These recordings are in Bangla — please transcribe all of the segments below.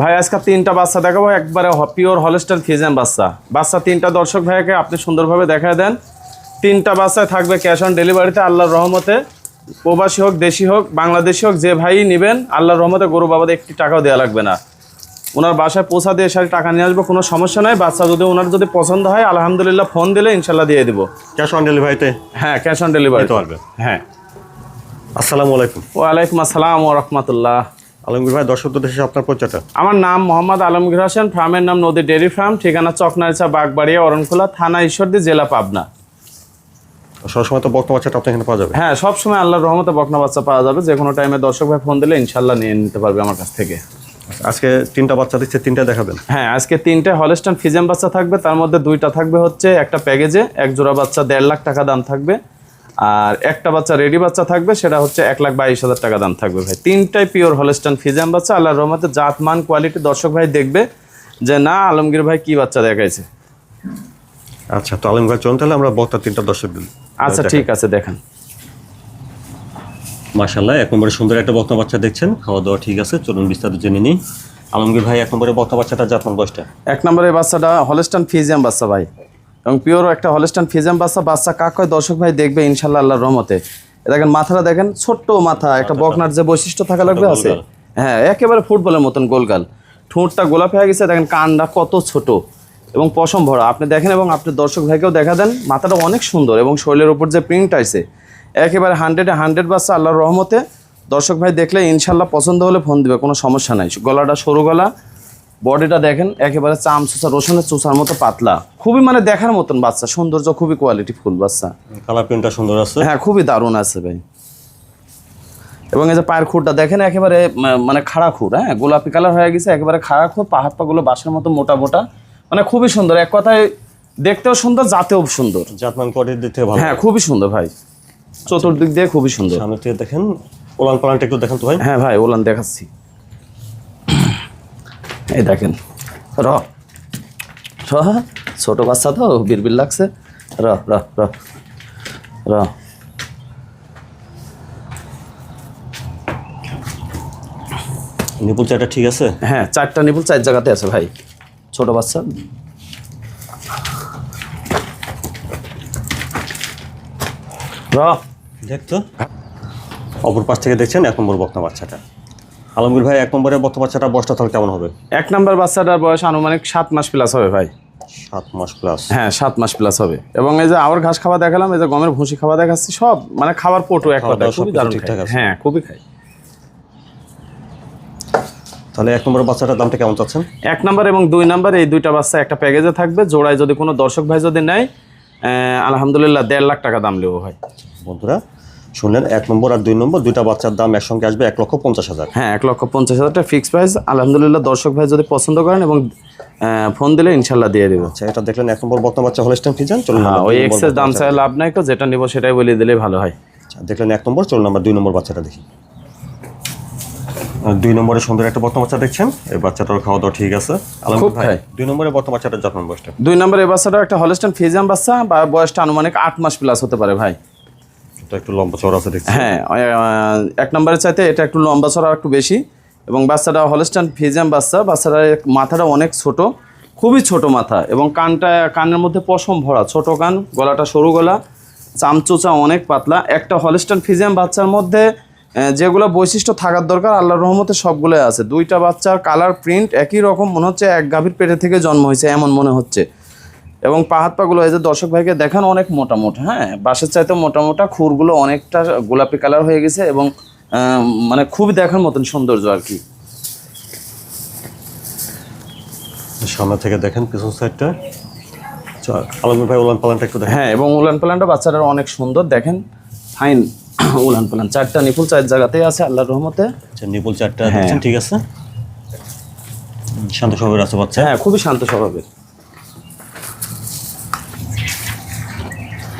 ভাই আজকে তিনটা বাচ্চা দেখাবো। একবারে পিওর হলস্টার ফিজেন বাচ্চা। বাচ্চা তিনটা দর্শক ভাইকে আপনি সুন্দরভাবে দেখায় দেন। তিনটা বাচ্চায় থাকবে ক্যাশ অন ডেলিভারিতে আল্লাহর রহমতে। প্রবাসী হোক দেশি হোক বাংলাদেশি হোক যে ভাই নেবেন আল্লাহর রহমতে গরু বাবাদের একটি টাকাও দেওয়া লাগবে না। ওনার বাসায় পৌঁছা দিয়ে এসে টাকা নিয়ে আসব কোনো সমস্যা নয় বাচ্চা যদি ওনার যদি পছন্দ হয় আলহামদুলিল্লাহ ফোন দিলে ইনশাল্লাহ দিয়ে দিব। ক্যাশ অন ডেলিভারিতে হ্যাঁ ক্যাশ অন ডেলিভারি পারবে। হ্যাঁ। আসসালামু আলাইকুম। ওয়ালাইকুম আসসালাম রহমতুল্লাহ। আলমগীর ভাই দর্শক দেশে আপনার পরিচয়টা। আমার নাম মোহাম্মদ আলমগীর হোসেন ফার্মের নাম নদী ডেয়ারি ফার্ম ঠিকানা চকনারিচা বাগবাড়িয়া অরণখোলা থানা ঈশ্বরদী জেলা পাবনা। সবসময় তো বক্তব্য বাচ্চাটা আপনি এখানে পাওয়া যাবে। হ্যাঁ সবসময় আল্লাহর রহমতে বকনা বাচ্চা পাওয়া যাবে। যে কোনো টাইমে দর্শক ভাই ফোন দিলে ইনশাল্লাহ নিয়ে নিতে পারবে আমার কাছ থেকে। আজকে তিনটা বাচ্চা দিচ্ছে তিনটা দেখাবেন। হ্যাঁ আজকে তিনটে হলস্টান ফিজেম বাচ্চা থাকবে। তার মধ্যে দুইটা থাকবে হচ্ছে একটা প্যাকেজে এক জোড়া বাচ্চা দেড় লাখ টাকা দাম থাকবে। আর একটা বাচ্চা রেডি বাচ্চা থাকবে সেটা হচ্ছে এক লাখ বাইশ হাজার টাকা দাম থাকবে ভাই। তিনটাই পিওর হলস্টান ফিজেম বাচ্চা আল্লাহ রহমতে জাত মান কোয়ালিটি দর্শক ভাই দেখবে যে না আলমগীর ভাই কি বাচ্চা দেখাইছে। আচ্ছা তো আলমগীর ভাই চলুন তাহলে আমরা বক্তা তিনটা দর্শক দিন আচ্ছা ঠিক আছে দেখেন। মাশাল্লাহ এক নম্বরে সুন্দর একটা বক্তা বাচ্চা দেখছেন। খাওয়া দাওয়া ঠিক আছে চলুন বিস্তারিত জেনে নিই। আলমগীর ভাই এক নম্বরে বক্তা বাচ্চাটা জাতমান বয়সটা? এক নম্বরে বাচ্চাটা হলস্টান ফিজিয়াম বাচ্চা ভাই। এবং পিওর একটা হলস্টান ফিজিয়াম বাচ্চা বাচ্চা কাক কয় দর্শক ভাই দেখবে ইনশাল্লাহ আল্লাহর রহমতে। দেখেন মাথাটা দেখেন ছোট্ট মাথা একটা বকনার যে বৈশিষ্ট্য থাকা লাগবে আছে। হ্যাঁ একেবারে ফুটবলের মতন গোলগাল। ঠোঁটটা গোলাপ হয়ে গেছে দেখেন কানটা কত ছোট এবং পশম ভরা। আপনি দেখেন এবং আপনি দর্শক ভাইকেও দেখা দেন মাথাটা অনেক সুন্দর এবং শরীরের উপর যে প্রিন্ট আছে একেবারে হান্ড্রেডে হান্ড্রেড বাচ্চা আল্লাহর রহমতে। দর্শক ভাই দেখলে ইনশাল্লাহ পছন্দ হলে ফোন দেবে কোনো সমস্যা নাই। গলাটা সরু গলা বডিটা দেখেন একেবারে চাম চুচা রসুনের চুচার মতো পাতলা। খুবই মানে দেখার মতন বাচ্চা সৌন্দর্য খুবই কোয়ালিটি ফুল বাচ্চা। কালার প্রিন্টটা সুন্দর আছে? হ্যাঁ খুবই দারুণ আছে ভাই। এবং এই যে পায়ের খুরটা দেখেন একেবারে মানে খাড়া খুর হ্যাঁ? গোলাপি কালার হয়ে গেছে একেবারে খাড়া খুর পাহাড় পাগুলো বাঁশের মতো মোটা মোটা। মানে খুবই সুন্দর এক কথায় দেখতেও সুন্দর জাতেও সুন্দর। জাতমান কোয়ালিটি দিতে ভালো। হ্যাঁ খুবই সুন্দর ভাই। চতুর্দিক দিয়ে খুবই সুন্দর। সামনে থেকে দেখেন ওলান পালানটা একটু দেখেন তো ভাই। হ্যাঁ ভাই ওলান দেখাচ্ছি। এই দেখেন র। র ছোট বাচ্চা তো বিড়বির লাগছে। র র র র। নিপুল চাটা ঠিক আছে? হ্যাঁ চারটা নিপুল চার জায়গাতে আছে ভাই। ছোট বাচ্চা। র। দেখতো অপর পাশ থেকে দেখছেন এক নম্বর বক্তা বাচ্চাটা। আলমগীর ভাই এক নম্বরে বক্তা বাচ্চাটা বয়সটা তাহলে কেমন হবে? এক নম্বর বাচ্চাটার বয়স আনুমানিক সাত মাস প্লাস হবে ভাই। সাত মাস প্লাস হ্যাঁ সাত মাস প্লাস হবে। এবং এই যে আবার ঘাস খাওয়া দেখালাম এই যে গমের ভুসি খাওয়া দেখাচ্ছি সব মানে খাবার পটু এক দাওয়া খুবই দারুণ ঠিকঠাক আছে। হ্যাঁ খুবই খাই। তাহলে এক নম্বর বাচ্চাটার দামটা কেমন চাচ্ছেন? এক নাম্বার এবং দুই নাম্বার এই দুইটা বাচ্চা একটা প্যাকেজে থাকবে জোড়ায় যদি কোনো দর্শক ভাই যদি নেয় আলহামদুলিল্লাহ দেড় লাখ টাকা দাম নেব ভাই। বন্ধুরা শুনলেন এক নম্বর আর দুই নম্বর দুইটা বাচ্চার দাম একসঙ্গে আসবে এক লক্ষ পঞ্চাশ হাজার। হ্যাঁ এক লক্ষ পঞ্চাশ হাজারটা টাকা ফিক্স প্রাইস আলহামদুলিল্লাহ দর্শক ভাই যদি পছন্দ করেন এবং ফোন দিলে ইনশাল্লাহ দিয়ে দেবো। আচ্ছা এটা দেখলেন এক নম্বর বর্তমান বাচ্চা হলস্টেন ফিজান চলুন হ্যাঁ ওই এক্সেস দাম চাই লাভ নাই তো যেটা নিবো সেটাই বলে দিলে ভালো হয়। আচ্ছা, দেখলেন এক নম্বর চলুন আমরা দুই নম্বর বাচ্চাটা দেখি। দুই নম্বরে সুন্দর একটা বর্তমান বাচ্চা দেখছেন এই বাচ্চাটার খাওয়া দাওয়া ঠিক আছে। খুব খায়। দুই নম্বরে বর্তমান বাচ্চাটার যত্ন বয়সটা। দুই নম্বর এই বাচ্চাটা একটা হলস্টান ফিজিয়াম বাচ্চা বা বয়সটা আনুমানিক আট মাস প্লাস হতে পারে ভাই। একটু লম্বা চড়া আছে হ্যাঁ এক নম্বরের চাইতে এটা একটু লম্বা ছড়া একটু বেশি। এবং বাচ্চাটা হলস্টান ফিজিয়াম বাচ্চা। বাচ্চাটার মাথাটা অনেক ছোট, খুবই ছোট মাথা এবং কানটা, কানের মধ্যে পশম ভরা, ছোট কান, গলাটা সরু গলা, চামচুচা অনেক পাতলা। একটা হলস্টান ফিজিয়াম বাচ্চার মধ্যে যেগুলো বৈশিষ্ট্য থাকার দরকার, আল্লাহর রহমতে সবগুলোই আছে। দুইটা বাচ্চার কালার প্রিন্ট একই রকম, মনে হচ্ছে এক গাভীর পেটে থেকে জন্ম হয়েছে, এমন মনে হচ্ছে। এবং পা হাত পাগুলো এই যে দর্শক ভাইকে দেখান অনেক মোটা মোটা হ্যাঁ? বাসের চাইতে মোটা মোটা খুরগুলো অনেকটা গোলাপি কালার হয়ে গেছে এবং মানে খুবই দেখার মতন সৌন্দর্য আর কি। সামনে থেকে দেখেন পিছন সাইডটা আচ্ছা আলমগীর ভাই পালানটা একটু হ্যাঁ এবং উলান পালানটা বাচ্চাটার অনেক সুন্দর দেখেন। ফাইন উলান পালান। চারটা নিপুল চার জায়গাতেই আছে আল্লাহর রহমতে। আচ্ছা নিপুল চারটা হ্যাঁ। ঠিক আছে? শান্ত স্বভাবের আছে বাচ্চা। হ্যাঁ খুবই শান্ত স্বভাবের।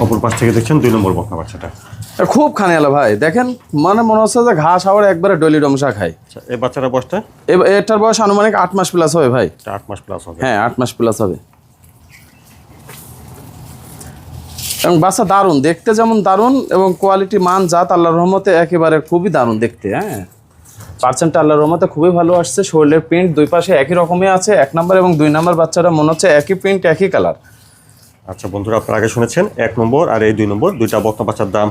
অপর পাশ থেকে দেখছেন দুই নম্বর বকনা বাচ্চাটা। খুব খানে আলো ভাই। দেখেন মানে মনে হচ্ছে যে ঘাস আবার একবারে ডলি ডমসা খায়। আচ্ছা এই বাচ্চাটার বয়সটা? এটার বয়স আনুমানিক আট মাস প্লাস হবে ভাই। আট মাস প্লাস হবে। হ্যাঁ আট মাস প্লাস হবে। এবং বাচ্চা দারুণ দেখতে যেমন দারুণ এবং কোয়ালিটি মান জাত আল্লাহর রহমতে একেবারে খুবই দারুণ দেখতে হ্যাঁ। পার্সেন্টটা আল্লাহর রহমতে খুবই ভালো আসছে শরীরের প্রিন্ট দুই পাশে একই রকমই আছে এক নাম্বার এবং দুই নাম্বার বাচ্চারা মনে হচ্ছে একই প্রিন্ট একই কালার আচ্ছা বন্ধুরা আপনারা আগে শুনেছেন এক নম্বর আর এই দুই নম্বর দুইটা বক্তা বাচ্চার দাম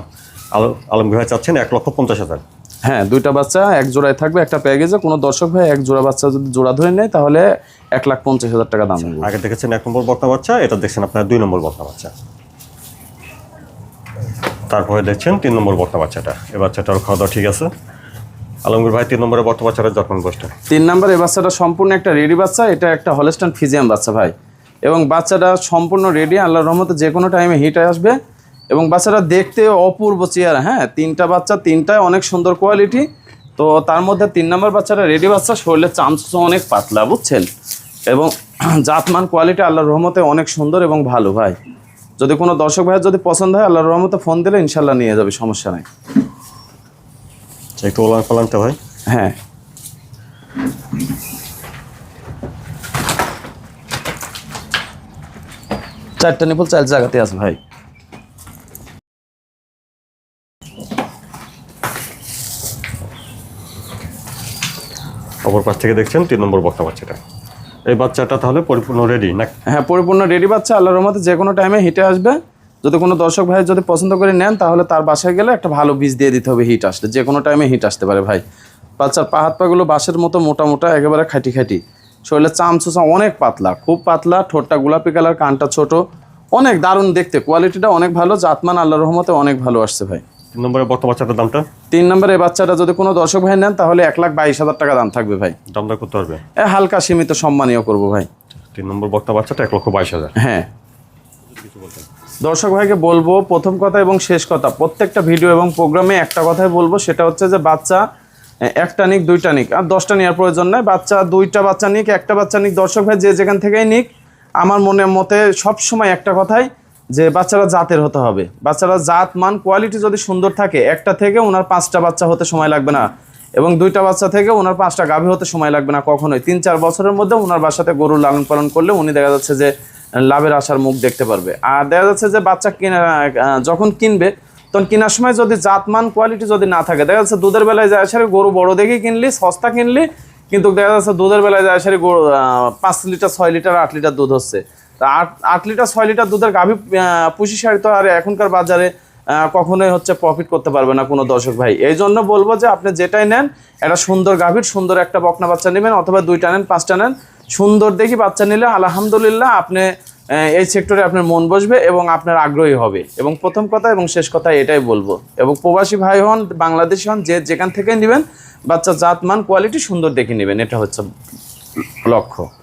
আল- আলমগীর ভাই চাচ্ছেন এক লক্ষ পঞ্চাশ হাজার। হ্যাঁ দুইটা বাচ্চা এক জোড়ায় থাকবে একটা প্যাকেজে কোনো দর্শক ভাই এক জোড়া বাচ্চা যদি জোড়া ধরে নেয় তাহলে এক লাখ পঞ্চাশ হাজার টাকা দাম আগে দেখেছেন এক নম্বর বক্তা বাচ্চা এটা দেখছেন আপনার দুই নম্বর বক্তা বাচ্চা। তারপরে দেখছেন তিন নম্বর বক্তা বাচ্চাটা এ বাচ্চাটার খাওয়া দাওয়া ঠিক আছে। আলমগীর ভাই তিন নম্বরের বক্তা বাচ্চাটা যখন বসটা তিন নম্বর এই বাচ্চাটা সম্পূর্ণ একটা রেডি বাচ্চা এটা একটা হলস্টান ফিজিয়াম বাচ্চা ভাই। এবং বাচ্চাটা সম্পূর্ণ রেডি আল্লাহর রহমতে যে কোনো টাইমে হিট আসবে। এবং বাচ্চাটা দেখতে অপূর্ব চেয়ার হ্যাঁ তিনটা বাচ্চা তিনটায় অনেক সুন্দর কোয়ালিটি তো তার মধ্যে তিন নম্বর বাচ্চাটা রেডি বাচ্চা শরীরের চান্স অনেক পাতলা বুঝছেন? এবং জাতমান কোয়ালিটি আল্লাহর রহমতে অনেক সুন্দর এবং ভালো ভাই। যদি কোনো দর্শক ভাইয়ের যদি পছন্দ হয় আল্লাহর রহমতে ফোন দিলে ইনশাল্লাহ নিয়ে যাবে সমস্যা নাই। আচ্ছা, একটু ওলান পালানটা ভাই। হ্যাঁ। চারটা নিপল চার জায়গাতে আছে ভাই। অপর পাশ থেকে দেখছেন তিন নম্বর বক্তা বাচ্চাটা। এই বাচ্চাটা তাহলে পরিপূর্ণ রেডি না হ্যাঁ পরিপূর্ণ রেডি বাচ্চা আল্লাহর রহমতে যে কোনো টাইমে হিটে আসবে। যদি কোনো দর্শক ভাই যদি পছন্দ করে নেন তাহলে তার বাসায় গেলে একটা ভালো বীজ দিয়ে দিতে হবে হিট আসলে। যে কোনো টাইমে হিট আসতে পারে ভাই। বাচ্চার পা হাত পাগুলো বাঁশের মতো মোটা মোটা একেবারে খাটি খাটি। শরীরের চাম চামচুচা অনেক পাতলা খুব পাতলা ঠোঁটটা গোলাপি কালার কানটা ছোট। অনেক দারুণ দেখতে কোয়ালিটিটা অনেক ভালো জাতমান আল্লাহ রহমতে অনেক ভালো আসছে ভাই। তিন নম্বরের বক্তা বাচ্চাটার দামটা? তিন নম্বরে এই বাচ্চাটা যদি কোনো দর্শক ভাই নেন তাহলে এক লাখ বাইশ হাজার টাকা দাম থাকবে ভাই। দামটা করতে পারবে এ হালকা সীমিত সম্মানীয় করব ভাই। তিন নম্বর বক্তা বাচ্চাটা এক লক্ষ বাইশ হাজার। হ্যাঁ। দর্শক ভাইকে বলব প্রথম কথা এবং শেষ কথা প্রত্যেকটা ভিডিও এবং প্রোগ্রামে একটা কথাই বলব সেটা হচ্ছে যে বাচ্চা একটা নিক, দুইটা নিক। আর দশটা নেওয়ার প্রয়োজন নয় বাচ্চা দুইটা বাচ্চা নিক, একটা বাচ্চা নিক। দর্শক ভাই, যে যেখান থেকেই নিক, আমার মনের মতে সব সময় একটা কথাই যে বাচ্চারা জাতের হতে হবে। বাচ্চারা জাত, মান কোয়ালিটি যদি সুন্দর থাকে, একটা থেকে ওনার পাঁচটা বাচ্চা হতে সময় লাগবে না। এবং দুইটা বাচ্চা থেকে ওনার পাঁচটা গাভী হতে সময় লাগবে না কখনোই। তিন, চার বছরের মধ্যে ওনার বাসাতে গরু লালন পালন করলে উনি দেখা যাচ্ছে যে লাভের আশার মুখ দেখতে পারবে। আর দেখা যাচ্ছে যে বাচ্চা কিনে যখন কিনবে তখন কেনার সময় যদি জাতমান কোয়ালিটি যদি না থাকে, দেখা যাচ্ছে দুধের বেলায় যায় সারে গরু বড় দেখে কিনলি, সস্তা কিনলি, কিন্তু দেখা যাচ্ছে দুধের বেলায় যায় সারে গরু পাঁচ লিটার, ছয় লিটার, আট লিটার দুধ হচ্ছে। তা আট আট লিটার, ছয় লিটার দুধের গাভী পুষি সারি তো আর এখনকার বাজারে কখনোই হচ্ছে প্রফিট করতে পারবে না কোনো দর্শক ভাই। এই জন্য বলব যে আপনি যেটাই নেন, একটা সুন্দর গাভীর, সুন্দর একটা বকনা বাচ্চা নেবেন, অথবা দুইটা নেন, পাঁচটা নেন, সুন্দর দেখি বাচ্চা নিলে আলহামদুলিল্লাহ আপনি এই সেক্টরে আপনার মন বসবে এবং আপনার আগ্রহী হবে। এবং প্রথম কথা এবং শেষ কথা এটাই বলব। এবং প্রবাসী ভাই হন, বাংলাদেশি হন, যে যেখান থেকে নেবেন, বাচ্চা জাত মান কোয়ালিটি সুন্দর দেখে নেবেন। এটা হচ্ছে লক্ষ্য।